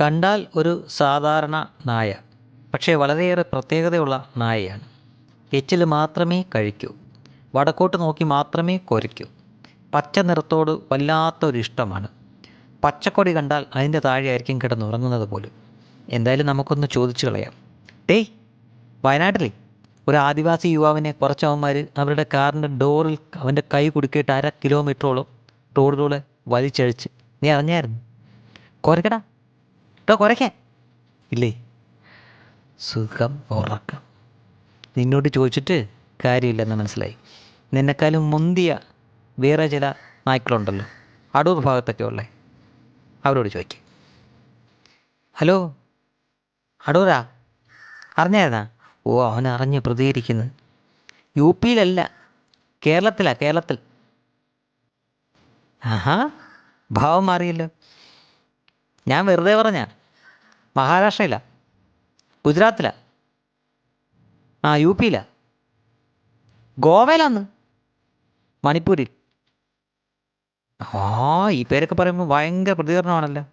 കണ്ടാൽ ഒരു സാധാരണ നായ പക്ഷേ വളരെയേറെ പ്രത്യേകതയുള്ള നായയാണ്. എച്ചിൽ മാത്രമേ കഴിക്കൂ. വടക്കോട്ട് നോക്കി മാത്രമേ കൊരയ്ക്കൂ. പച്ച നിറത്തോട് വല്ലാത്തൊരു ഇഷ്ടമാണ്. പച്ചക്കൊടി കണ്ടാൽ അതിന്റെ താഴെയായിരിക്കും കിടന്നുറങ്ങുന്നത് പോലും. എന്തായാലും നമുക്കൊന്ന് ചോദിച്ചു കളയാം. ടേയ് വയനാട്ടിലെ? ഒരു ആദിവാസി യുവാവിനെ കുറച്ച് അവന്മാർ അവരുടെ കാറിന്റെ ഡോറിൽ അവന്റെ കൈ കുടുക്കിയിട്ട് അര കിലോമീറ്ററോളം റോഡിലൂടെ വലിച്ചഴിച്ച്. നീ അറിഞ്ഞായിരുന്നു? കുരക്കടാ കേട്ടോ കുറയ്ക്കാൻ. ഇല്ലേ? സുഖം ഉറക്കം. നിന്നോട് ചോദിച്ചിട്ട് കാര്യമില്ലെന്ന് മനസ്സിലായി. നിന്നെക്കാളും മുന്തിയ വേറെ ചില നായ്ക്കളുണ്ടല്ലോ. അടൂർ ഭാഗത്തൊക്കെ ഉള്ളേ. അവരോട് ചോദിക്കുക ഹലോ? അടൂരാ? അറിഞ്ഞായിരുന്നാ? ഓ അവൻ അറിഞ്ഞ് പ്രതികരിക്കുന്നത് യു പിയിലല്ല. കേരളത്തിലാ കേരളത്തിൽ. ആഹാ ഭാവം മാറിയല്ലോ. ഞാൻ വെറുതെ പറഞ്ഞ. മഹാരാഷ്ട്രയിലാ. ഗുജറാത്തിലാ. ആ യു പിയിലാണ് ഗോവയിലാന്ന്. മണിപ്പൂരിൽ. ആ ഈ പേരൊക്കെ പറയുമ്പോൾ ഭയങ്കര പ്രതികരണമാണല്ലോ.